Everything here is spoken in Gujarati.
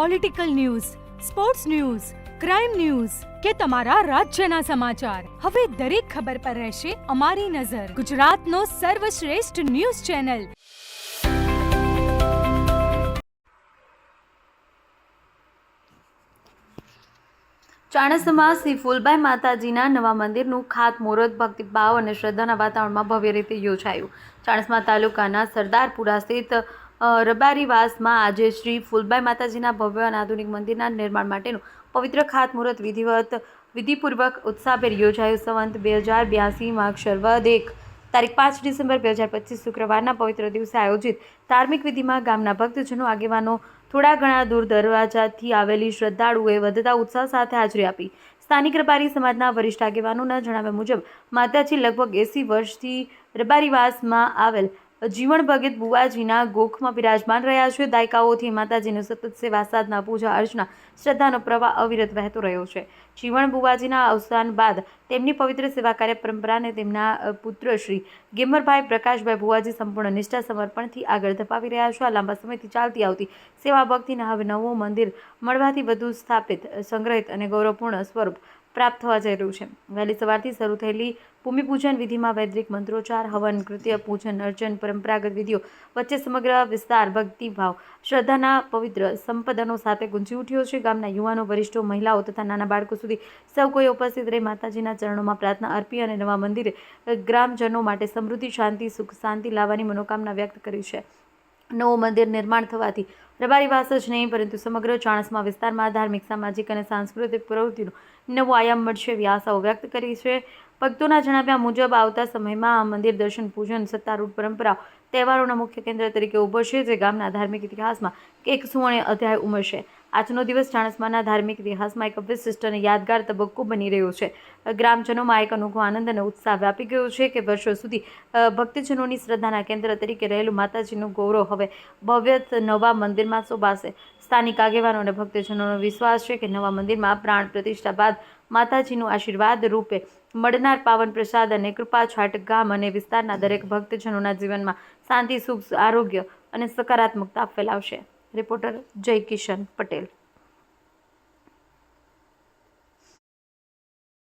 Political news sports news crime news કે તમારા રાજ્યના સમાચાર. હવે દરેક ખબર પર રહેશે અમારી નજર. ગુજરાતનો સર્વશ્રેષ્ઠ ન્યૂઝ ચેનલ. ચાણસ્માં શ્રી ફૂલબાઈ માતાજીના નવા મંદિરનું ખાતમુહૂર્ત, ભક્તિભાવ અને શ્રદ્ધાના વાતાવરણમાં ભવ્ય રીતે યોજાયું. ચાણસ્મા તાલુકાના સરદારપુરા સ્થિત રબારીવાસમાં આજે શ્રી ફૂલબાઈ માતાજીના ભવ્ય અને આધુનિક મંદિરના નિર્માણ માટેનું પવિત્ર ખાતમુહૂર્ત વિધિવત વિધિપૂર્વક ઉત્સાહભેર યોજાયું. સંવંત બે હજાર બ્યાસી વદ એક તારીખ પાંચ ડિસેમ્બર બે હજાર પચીસ શુક્રવારના પવિત્ર દિવસે આયોજિત ધાર્મિક વિધિમાં ગામના ભક્તજનો, આગેવાનો, થોડા ઘણા દૂર દરવાજાથી આવેલી શ્રદ્ધાળુઓએ વધતા ઉત્સાહ સાથે હાજરી આપી. સ્થાનિક રબારી સમાજના વરિષ્ઠ આગેવાનોના જણાવ્યા મુજબ, માતાજી લગભગ એંસી વર્ષથી રબારીવાસમાં આવેલ જીવણ ભગત બુવાજીના ગોખમાં બિરાજમાન રહ્યા છે. દાયકાઓથી માતાજીની સતત સેવા સાધના, પૂજા અર્ચના, શ્રદ્ધાનો પ્રવાહ અવિરત વહેતો રહ્યો છે. જીવણ બુવાજીના અવસાન બાદ તેમની પવિત્ર સેવા કાર્ય પરંપરાને તેમના પુત્ર શ્રી ગેમરભાઈ પ્રકાશભાઈ ભુવાજી સંપૂર્ણ નિષ્ઠા સમર્પણથી આગળ ધપાવી રહ્યા છે. આ લાંબા સમયથી ચાલતી આવતી સેવા ભક્તિને હવે નવું મંદિર મળવાથી વધુ સ્થાપિત, સંગ્રહિત અને ગૌરવપૂર્ણ સ્વરૂપ પ્રાપ્ત થવા જઈ રહ્યું છે. વહેલી સવારથી શરૂ થયેલી ભૂમિપૂજન વિધિમાં વૈદિક મંત્રોચ્ચાર, હવન, કૃત્ય, પૂજન, અર્ચન, પરંપરાગત વિધિઓ વચ્ચે સમગ્ર વિસ્તાર ભક્તિભાવ, શ્રદ્ધાના પવિત્ર સંપદનો સાથે ગુંજી ઉઠ્યો છે. ગામના યુવાનો, વરિષ્ઠો, મહિલાઓ તથા નાના બાળકો સુધી સૌ કોઈ ઉપસ્થિત રહી માતાજીના ચરણોમાં પ્રાર્થના અર્પી અને નવા મંદિરે ગ્રામજનો માટે સમૃદ્ધિ, શાંતિ, સુખ, શાંતિ લાવવાની મનોકામના વ્યક્ત કરી છે. નવું મંદિર નિર્માણ થવાથી રબારીવાસ જ નહીં, પરંતુ સમગ્ર ચાણસમા વિસ્તારમાં ધાર્મિક, સામાજિક અને સાંસ્કૃતિક પ્રવૃત્તિનો નવો આયામ મળશે એવી આશાઓ વ્યક્ત કરી છે. ભક્તોના જણાવ્યા મુજબ આવતા સમયમાં આ મંદિર દર્શન, પૂજન, સત્તારૂઢ પરંપરા તહેવારોના મુખ્ય કેન્દ્ર તરીકે ઉભરશે જે ગામના ધાર્મિક ઇતિહાસમાં એક સુવર્ણ અધ્યાય ઉમરશે આજનો દિવસ ચાણસમાના ધાર્મિક ઇતિહાસમાં એક અવિશિષ્ટને યાદગાર તબક્કો બની રહ્યો છે. ગ્રામજનોમાં એક અનોખો આનંદ અને ઉત્સાહ વ્યાપી ગયો છે કે વર્ષો સુધી ભક્તજનોની શ્રદ્ધાના કેન્દ્ર તરીકે રહેલું માતાજીનું ગૌરવ હવે ભવ્ય નવા મંદિરમાં શોભાશે. સ્થાનિક આગેવાનો અને ભક્તજનોનો વિશ્વાસ છે કે નવા મંદિરમાં પ્રાણ પ્રતિષ્ઠા બાદ માતાજીનું આશીર્વાદ રૂપે મળનાર પાવન પ્રસાદ અને કૃપા છાટ ગામ અને વિસ્તારના દરેક ભક્તજનોના જીવનમાં શાંતિ, સુખ, આરોગ્ય અને સકારાત્મકતા ફેલાવશે. રિપોર્ટર જય કિશન પટેલ.